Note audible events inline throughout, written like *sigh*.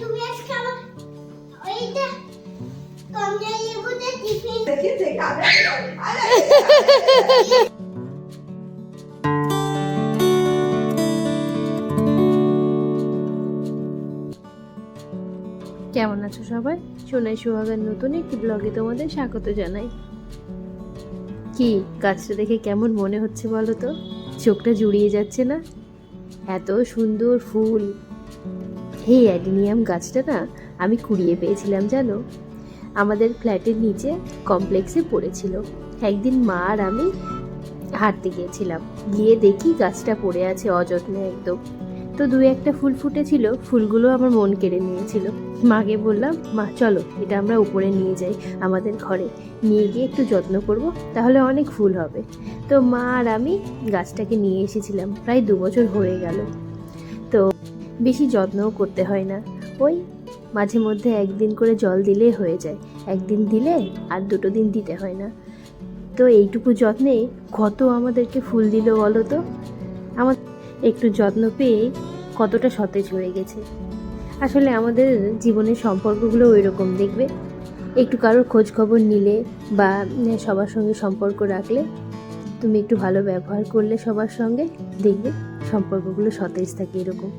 তুমি আজকে আমার ওইটা কমলা লেবুতে টিফিন কেমন আছো সবাই? সোনাই সোহাগের নতুন একটি ব্লগে তোমাদের স্বাগত জানাই। কি গাছটা দেখে কেমন মনে হচ্ছে বলো তো? চোখটা জুড়িয়ে যাচ্ছে না? এত সুন্দর ফুল। এই অ্যাডিনিয়াম গাছটা না আমি কুড়িয়ে পেয়েছিলাম, জানো? আমাদের ফ্ল্যাটের নিচে কমপ্লেক্সে পড়েছিল। একদিন মা আর আমি হাঁটতে গিয়েছিলাম। গিয়ে দেখি গাছটা পড়ে আছে অযত্নে একদম। তো দু একটা ফুল ফুটেছিল, ফুলগুলো আমার মন কেড়ে নিয়েছিল। মাকে বললাম, মা, চলো, এটা আমরা উপরে নিয়ে যাই আমাদের ঘরে। নিয়ে গিয়ে একটু যত্ন করব, তাহলে অনেক ফুল হবে। তো মা আর আমি গাছটাকে নিয়ে এসেছিলাম। প্রায় দু বছর হয়ে গেল। বেশি যত্নও করতে হয় না। ওই মাঝে মধ্যে একদিন করে জল দিলেই হয়ে যায়। একদিন দিলে আর দুটো দিন দিতে হয় না। তো এইটুকু যত্নে কত আমাদেরকে ফুল দিল বলো তো? আমার একটু যত্ন পেয়ে কতটা সতেজ হয়ে গেছে। আসলে আমাদের জীবনের সম্পর্কগুলো ওই রকম দেখবে? একটু কারোর খোঁজ খবর নিলে বা সবার সঙ্গে সম্পর্ক রাখলে তুমি একটু ভালো ব্যবহার করলে সবার সঙ্গে, দেখবে সম্পর্কগুলো সতেজ থাকে এরকম।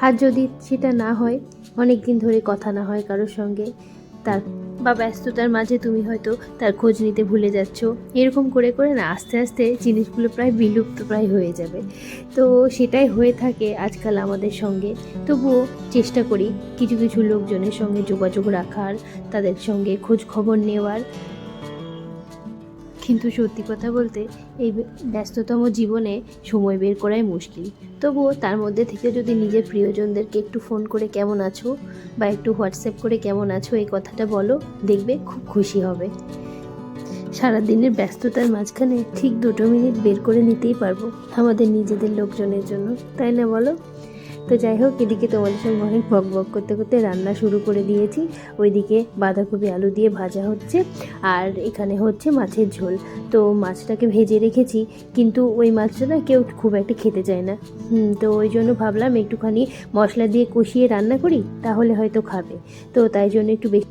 আর যদি সেটা না হয় অনেক দিন ধরে কথা না হয় কারোর সঙ্গে, তার বা ব্যস্ততার মাঝে তুমি হয়তো তার খোঁজ নিতে ভুলে যাচ্ছ। এরকম করে করে না, আস্তে আস্তে জিনিসগুলো প্রায় বিলুপ্ত প্রায় হয়ে যাবে। তো সেটাই হয়ে থাকে আজকাল আমাদের সঙ্গে। তবুও চেষ্টা করি কিছু কিছু লোকজনের সঙ্গে যোগাযোগ রাখার, তাদের সঙ্গে খোঁজ খবর নেওয়ার। কিন্তু সত্যি কথা বলতে এই ব্যস্ততম জীবনে সময় বের করাই মুশকিল। তবুও তার মধ্যে থেকে যদি নিজের প্রিয়জনদেরকে একটু ফোন করে কেমন আছো বা একটু হোয়াটসঅ্যাপ করে কেমন আছো এই কথাটা বলো, দেখবে খুব খুশি হবে। সারাদিনের ব্যস্ততার মাঝখানে ঠিক দুটো মিনিট বের করে নিতেই পারব আমাদের নিজেদের লোকজনের জন্য, তাই না বলো? তো যাই হোক, এদিকে তোমাদের সঙ্গে অনেক বক বক করতে করতে রান্না শুরু করে দিয়েছি। ওইদিকে বাঁধাকপি আলু দিয়ে ভাজা হচ্ছে, আর এখানে হচ্ছে মাছের ঝোল। তো মাছটাকে ভেজে রেখেছি, কিন্তু ওই মাছটা না কেউ খুব একটা খেতে চায় না। তো ওই জন্য ভাবলাম একটুখানি মশলা দিয়ে কষিয়ে রান্না করি, তাহলে হয়তো খাবে। তো তাই জন্য একটু বেশি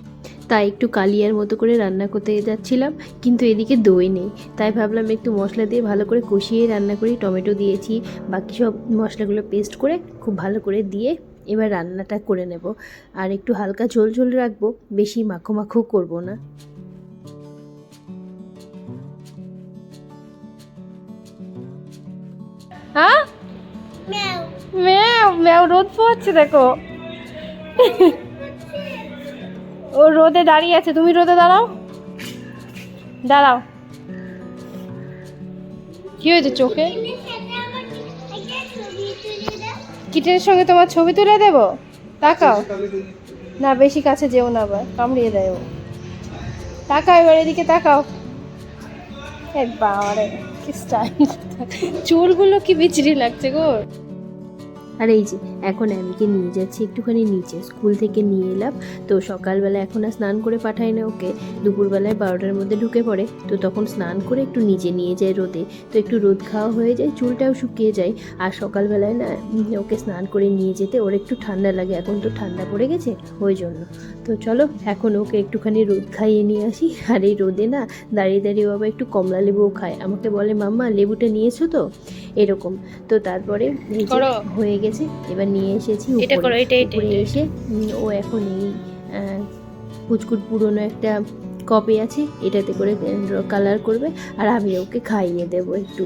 তাই একটু কালিয়ার মতো করে রান্না করতে যাচ্ছিলাম কিন্তু এদিকে দই নেই। তাই ভাবলাম একটু মশলা দিয়ে ভালো করে কষিয়ে রান্না করি টমেটো দিয়েছি বাকি সব মশলাগুলো পেস্ট করে খুব ভালো করে দিয়ে এবার রান্নাটা করে নেব। আর একটু হালকা ঝোল ঝোল রাখব বেশি মাখো মাখো করব না। হ্যাঁ? ম্যাও। ম্যাও রোদ পোয়াচ্ছে দেখো। ও রোদে দাঁড়িয়ে আছে, তুমি রোদে দাঁড়াও। দাঁড়াও। কি হয়েছে চোখে? কিটের সঙ্গে তোমার ছবি তুলে দেবো? তাকাও। না, বেশি কাছে যেও না আবার, কামড়িয়ে দেয় ও। তাকাও এবার এদিকে তাকাও। বাবারে, কি স্টাইল চুলগুলো কি বিচরি লাগছে গো। আর এই যে, এখন অ্যামিকে নিয়ে যাচ্ছি একটুখানি নিচে। স্কুল থেকে নিয়ে এলাম। তো সকালবেলা এখন আর স্নান করে পাঠাই না ওকে। দুপুরবেলায় বারোটার মধ্যে ঢুকে পড়ে। তো তখন স্নান করে একটু নিচে নিয়ে যায় রোদে। তো একটু রোদ খাওয়া হয়ে যায়, চুলটাও শুকিয়ে যায়। আর সকালবেলায় না, ওকে স্নান করে নিয়ে যেতে ওর একটু ঠান্ডা লাগে। এখন তো ঠান্ডা পড়ে গেছে, ওই জন্য। তো চলো, এখন ওকে একটুখানি রোদ খাইয়ে নিয়ে আসি। আর এই রোদে না, দাঁড়িয়ে দাঁড়িয়ে বাবা একটু কমলা লেবুও খায়। আমাকে বলে, মাম্মা, লেবুটা নিয়েছো তো? এরকম। তো তারপরে হয়ে গেছে এবার নিয়ে এসেছি উপরে। এসে ও এখন এই আহ, কুচকুট পুরনো একটা কপি আছে এটাতে করে কালার করবে আর আমি ওকে খাইয়ে দেবো একটু।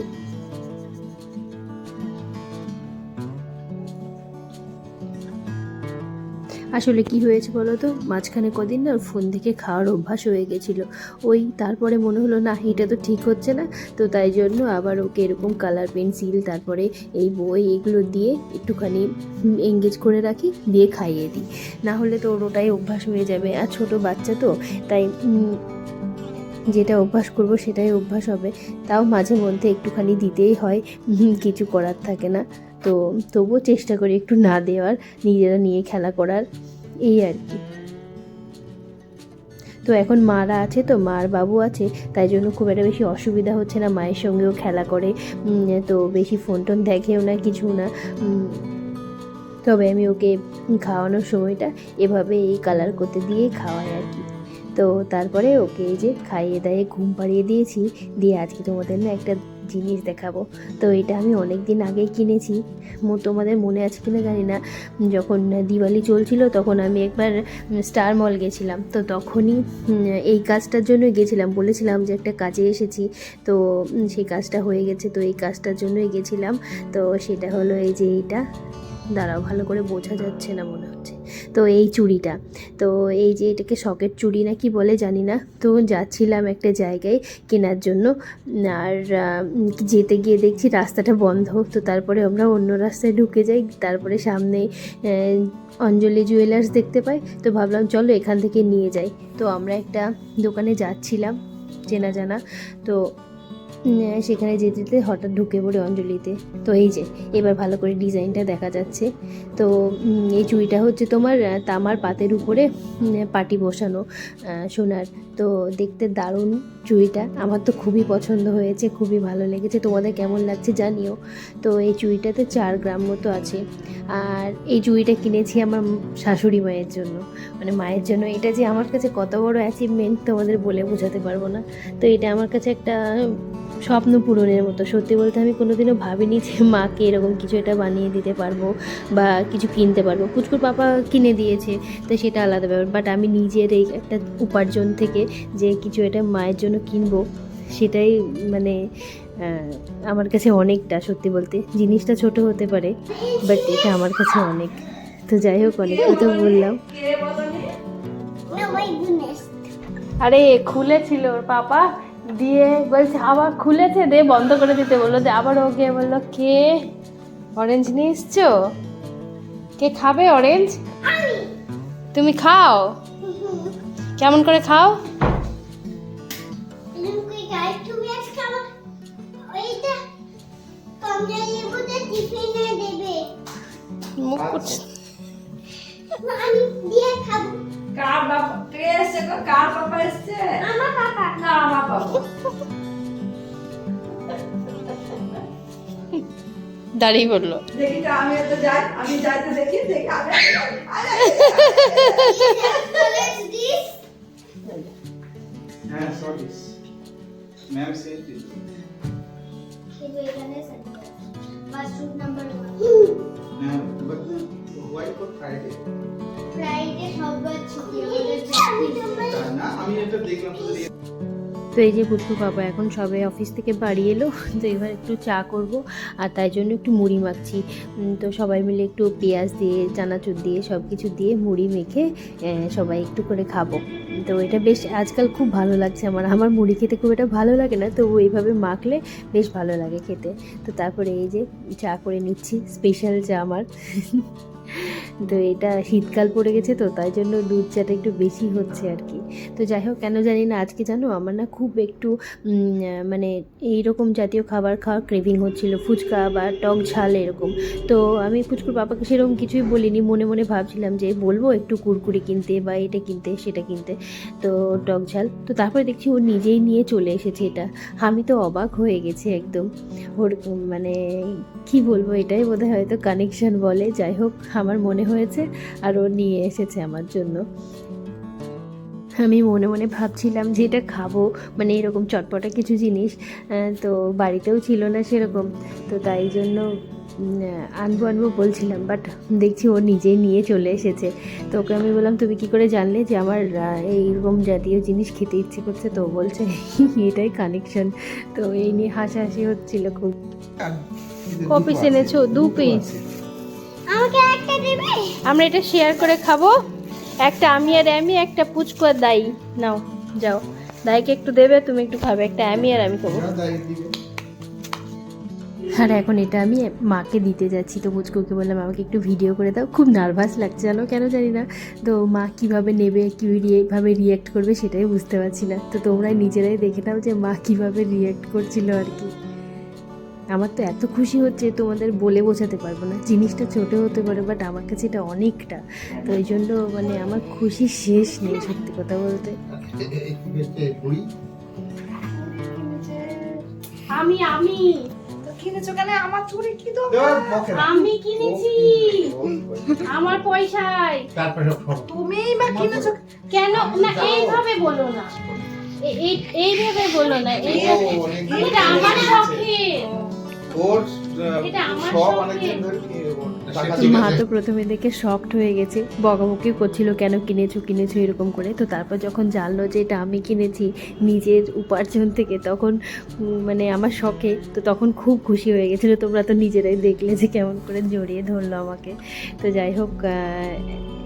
আসলে কি হয়েছে বলো তো? মাঝখানে কদিন না ফোন থেকে খাওয়ার অভ্যাস হয়ে গেছিল। ওই তারপরে মনে হলো, না, এটা তো ঠিক হচ্ছে না। তো তাই জন্য আবার ওকে এরকম কালার পেন্সিল তারপরে এই বই এগুলো দিয়ে একটুখানি এঙ্গেজ করে রাখি, দিয়ে খাইয়ে দিই। না হলে তো ওর ওটাই অভ্যাস হয়ে যাবে। আর ছোট বাচ্চা তো, তাই যেটা অভ্যাস করব সেটাই অভ্যাস হবে। তাও মাঝে মধ্যে একটুখানি দিতেই হয়। কিছু করার থাকে না। তো তবুও চেষ্টা করি একটু না দেওয়ার, নিজেরা নিয়ে খেলা করার, এই আর কি। তো এখন মারা আছে তো, মার বাবু আছে, তাই জন্য খুব একটা বেশি অসুবিধা হচ্ছে না, মায়ের সঙ্গেও খেলা করে তো বেশি ফোন টোন দেখেও না, কিছু না তবে আমি ওকে খাওয়ানোর সময়টা এভাবে এই কালার করতে দিয়েই খাওয়াই আর কি। তো তারপরে ওকে এই যে খাইয়ে দাইয়ে ঘুম পাড়িয়ে দিয়েছি, দিয়ে আজকে তোমাদের না একটা জিনিস দেখাবো। তো এটা আমি অনেক দিন আগেই কিনেছি। মো- তোমাদের মনে আছে কিনা জানি না। যখন দিওয়ালি চলছিল তখন আমি একবার স্টার মল গেছিলাম। তো তখনই এই কাজটার জন্য গেছিলাম। বলেছিলাম যে একটা কাজে এসেছি। তো সেই কাজটা হয়ে গেছে। তো এই কাজটার জন্যই গেছিলাম। তো সেটা হলো এই যে এইটা। দাঁড়াও, ভালো করে বোঝা যাচ্ছে না মনে হচ্ছে। তো এই চুড়িটা, তো এই যে এটাকে সকেট চুড়ি না কি বলে জানি না। তো যাচ্ছিলাম একটা জায়গায় কেনার জন্য, আর যেতে গিয়ে দেখছি রাস্তাটা বন্ধ। তো তারপরে আমরা অন্য রাস্তায় ঢুকে যাই, তারপরে সামনে অঞ্জলি জুয়েলার্স দেখতে পাই। তো ভাবলাম চলো এখান থেকে নিয়ে যাই। তো আমরা একটা দোকানে যাচ্ছিলাম, চেনা জানা। তো সেখানে যেতে যেতে হঠাৎ ঢুকে পড়ে অঞ্জলিতে। তো এই যে, এবার ভালো করে ডিজাইনটা দেখা যাচ্ছে। তো এই চুড়িটা হচ্ছে তোমার তামার পাতের উপরে পাটি বসানো সোনার। তো দেখতে দারুণ চুড়িটা। আমার তো খুবই পছন্দ হয়েছে, খুবই ভালো লেগেছে। তোমাদের কেমন লাগছে জানিও। তো এই চুড়িটাতে চার গ্রাম মতো আছে। আর এই চুড়িটা কিনেছি আমার শাশুড়ি মায়ের জন্য। মানে মায়ের জন্য, এটা যে আমার কাছে কত বড় অ্যাচিভমেন্ট তোমাদের বলে বোঝাতে পারব না। তো এটা আমার কাছে একটা স্বপ্ন পূরণের মতো। সত্যি বলতে আমি কোনোদিনও ভাবিনি যে মাকে এরকম কিছু একটা বানিয়ে দিতে পারব বা কিছু কিনতে পারব। পুচকুর পাপা কিনে দিয়েছে তো সেটা আলাদা ব্যাপার। বাট আমি নিজের এই একটা উপার্জন থেকে যে কিছু এটা মায়ের জন্য কিনবো সেটাই মানে আমার কাছে অনেকটা সত্যি বলতে। জিনিসটা ছোট হতে পারে বাট এটা আমার কাছে অনেক। তো যাই হোক অনেক কথা বললাম. আরে খুলেছিল ওর পাপা। দিয়ে বলছে আবার খুলেছে দে বন্ধ করে দিতে বলল। দিয়ে আবার ওকে বলল কে? অরেঞ্জ নিয়ে এসছো কে খাবে অরেঞ্জ তুমি খাও। কেমন করে খাও? মুখ কার বাবা কে এসছে গো? কার বাবা এসছে? আমার পাপা না আমার বাবা। দাঁড়িয়ে পড়ল দেখি তো আমি তো যাই আমি যাই তো দেখি দেখি this. হ্যাঁ সরি ম্যাম সেন্ট ইট কিন্তু এখানে মাশরুম নাম্বার হ্যাঁ বাট হোয়াই ফর ফ্রাইডে আমি এটা দেখলাম তো এই যে পুচকু বাবা এখন সবে অফিস থেকে বাড়ি এলো তো এবার একটু চা করব আর তাই জন্য একটু মুড়ি মাখছি। তো সবাই মিলে একটু পেঁয়াজ দিয়ে চানাচুর দিয়ে সব কিছু দিয়ে মুড়ি মেখে সবাই একটু করে খাব। তো এটা বেশ আজকাল খুব ভালো লাগছে আমার। আমার মুড়ি খেতে খুব এটা ভালো লাগে না তো এইভাবে মাখলে বেশ ভালো লাগে খেতে। তো তারপরে এই যে চা করে নিচ্ছি স্পেশাল চা আমার। তো এটা শীতকাল পড়ে গেছে তো, তাই জন্য দুধ চাটা একটু বেশি হচ্ছে আর কি। তো যাই হোক, কেন জানি না, আজকে জানো আমার না খুব একটু মানে এইরকম জাতীয় খাবার খাওয়ার ক্রেভিং হচ্ছিল, ফুচকা বা টক ঝাল এরকম। তো আমি ফুচকুর পাপাকে সেরকম কিছুই বলিনি, মনে মনে ভাবছিলাম যে বলব একটু কুরকুরি কিনতে বা এটা কিনতে, সেটা কিনতে। তো টক ঝাল, তো তারপরে দেখছি ও নিজেই নিয়ে চলে এসেছে এটা। আমি তো অবাক হয়ে গেছি একদম। ওর মানে কি বলব এটাই বোধহয় হয়তো কানেকশন বলে। যাই হোক, আমার মনে হয়েছে আর ও নিয়ে এসেছে আমার জন্য। আমি মনে মনে ভাবছিলাম যে এটা খাব মানে এরকম চটপটা কিছু জিনিস তো বাড়িতেও ছিল না সেরকম। তো তাই জন্য আনব আনব বলছিলাম বাট দেখছি ও নিজেই নিয়ে চলে এসেছে। তো ওকে আমি বললাম তুমি কি করে জানলে যে আমার এইরকম জাতীয় জিনিস খেতে ইচ্ছে করছে? তো ও বলছে *laughs* এটাই কানেকশন তো এই নিয়ে হাসাহাসি হচ্ছিল খুব। ক piece এনেছো? দু পিস আমাকে আমরা এটা শেয়ার করে খাব। একটা আমি আর আমি একটা পুচকু আর দাই নাও যাও। দাইকে একটু দেবে তুমি একটু খাবে। একটা আমি আর আমি খাব। আর এখন এটা আমি মাকে দিতে যাচ্ছি। তো পুচকুকে বললাম আমাকে একটু ভিডিও করে দাও। খুব নার্ভাস লাগছে জানো? কেন জানি না। তো মা কীভাবে নেবে কীভাবে রিয়্যাক্ট করবে সেটাই বুঝতে পারছি না। তো তোমরা নিজেরাই দেখে নাও যে মা কীভাবে রিয়্যাক্ট করছিল আর কি। আমার তো এত খুশি হচ্ছে তোমাদের বলে বোঝাতে পারব না। জিনিসটা ছোট হতে পারে বাট আমার কাছে এটা অনেকটা। তো ওই জন্য মানে আমার খুশি শেষ নেই সত্যি কথা বলতে। আমি আমি। কিনেছো কেন? আমার চুরি কি তো। আমি কিনেছি। আমার পয়সায়। তারপরে সব সব তুমিই বা কিনেছো? কেন? না এইভাবে বলো না। এই এইভাবে বলো না। এইভাবে। আমার ধরে শখে ওর আহ, সব। অনেকদিন ধরে মা তো প্রথমে দেখে শকড হয়ে গেছে। বকাবকি করছিল কেন কিনেছো কিনেছো? এরকম করে। তো তারপর যখন জানলো যে এটা আমি কিনেছি নিজের উপার্জন থেকে তখন মানে আমার শখে তো তখন খুব খুশি হয়ে গেছিল। তোমরা তো নিজেরাই দেখলে যে কেমন করে জড়িয়ে ধরলো আমাকে। তো যাই হোক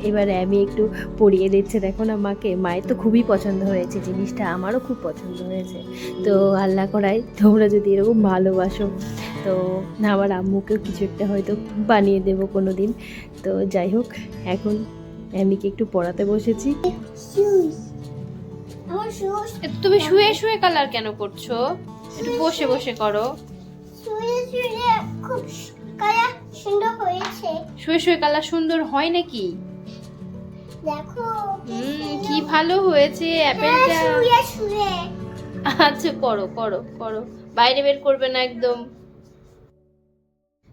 এবারে আমি একটু পরিয়ে দিচ্ছে। দেখো না মাকে মায়ের তো খুবই পছন্দ হয়েছে জিনিসটা আমারও খুব পছন্দ হয়েছে। তো আল্লাহ করায় তোমরা যদি এরকম ভালোবাসো তো আমার আম্মুকেও কিছু একটা হয়তো বানিয়ে দেবো। কোনো দিন তো যাই হোক এখন অ্যামিকে একটু পড়াতে বসেছি। তুমি শুয়ে শুয়ে কালার কেন করছ? একটু বসে বসে করো। শুয়ে শুয়ে কালার সুন্দর হয় নাকি? দেখো হুম কি ভালো হয়েছে হ্যাঁ, অ্যাপেলটা শুয়ে শুয়ে। আচ্ছা করো করো করো। বাইরে বের করবে না একদম।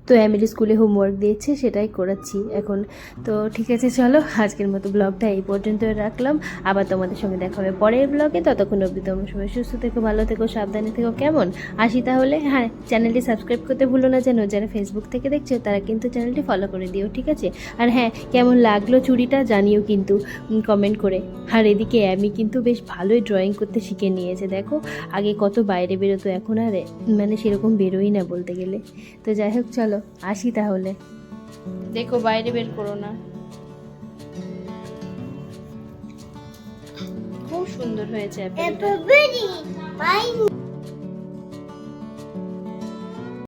তো অ্যামিলি স্কুলে হোমওয়ার্ক দিয়েছে, সেটাই করাচ্ছি এখন। তো ঠিক আছে, চলো, আজকের মতো ব্লগটা এই পর্যন্ত রাখলাম। আবার তোমাদের সঙ্গে দেখা হবে পরের ব্লগে। ততক্ষণ অবধি তোমরা সবাই সুস্থ থেকো, ভালো থেকো, সাবধানে থেকো, কেমন? আসি তাহলে। হ্যাঁ চ্যানেলটি সাবস্ক্রাইব করতে ভুলো না যেন, যারা ফেসবুক থেকে দেখছ, তারা কিন্তু চ্যানেলটি ফলো করে দিও, ঠিক আছে? আর হ্যাঁ কেমন লাগল চুড়িটা জানিও কিন্তু কমেন্ট করে। আর এদিকে অ্যামি কিন্তু বেশ ভালোই ড্রয়িং করতে শিখে নিয়েছে, দেখো। আগে কত বাইরে বেরোতো, এখন আর মানে সেরকম বেরোই না বলতে গেলে। তো যাই হোক, চলো। আসি তাহলে। দেখো বাইরে বের করো না। খুব সুন্দর হয়েছে